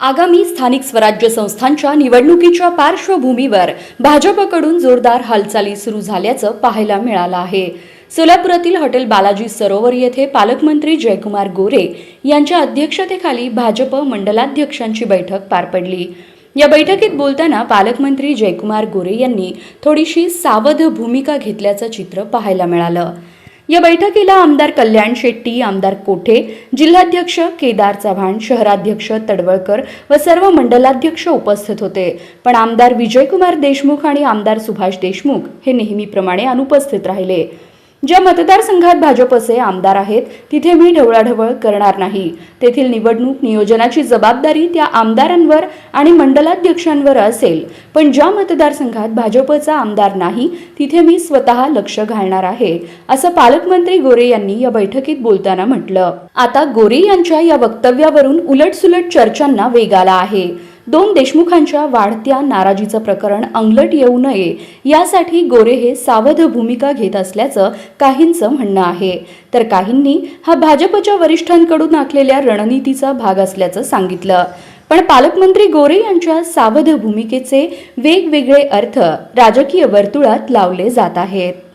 आगामी स्थानिक स्वराज्य संस्थांच्या निवडणुकीच्या पार्श्वभूमीवर भाजपकडून जोरदार हालचाली सुरू झाल्याचं पाहायला मिळालं आहे. सोलापुरातील हॉटेल बालाजी सरोवर येथे पालकमंत्री जयकुमार गोरे यांच्या अध्यक्षतेखाली भाजप मंडलाध्यक्षांची बैठक पार पडली. या बैठकीत बोलताना पालकमंत्री जयकुमार गोरे यांनी थोडीशी सावध भूमिका घेतल्याचं चित्र पाहायला मिळालं. या बैठकीला आमदार कल्याण शेट्टी आमदार कोठे जिल्हाध्यक्ष केदार चव्हाण शहराध्यक्ष तडवळकर व सर्व मंडलाध्यक्ष उपस्थित होते. पण आमदार विजयकुमार देशमुख आणि आमदार सुभाष देशमुख हे नेहमीप्रमाणे अनुपस्थित राहिले. ज्या मतदारसंघात भाजपचे आमदार आहेत तिथे मी ढवळाढवळ करणार नाही. तेथील निवडणूक नियोजनाची जबाबदारी त्या आमदारांवर आणि मंडलाध्यक्षांवर असेल. पण ज्या मतदारसंघात भाजपचा आमदार नाही तिथे मी स्वतः लक्ष घालणार आहे असं पालकमंत्री गोरे यांनी या बैठकीत बोलताना म्हटलं. आता गोरे यांच्या या वक्तव्यावरून उलटसुलट चर्चांना वेग आला आहे. दोन देशमुखांच्या वाढत्या नाराजीचं प्रकरण अंगलट येऊ नये यासाठी गोरे हे सावध भूमिका घेत असल्याचं काहींचं म्हणणं आहे. तर काहींनी हा भाजपच्या वरिष्ठांकडून आखलेल्या रणनीतीचा भाग असल्याचं सांगितलं. पण पालकमंत्री गोरे यांच्या सावध भूमिकेचे वेगवेगळे अर्थ राजकीय वर्तुळात लावले जात आहेत.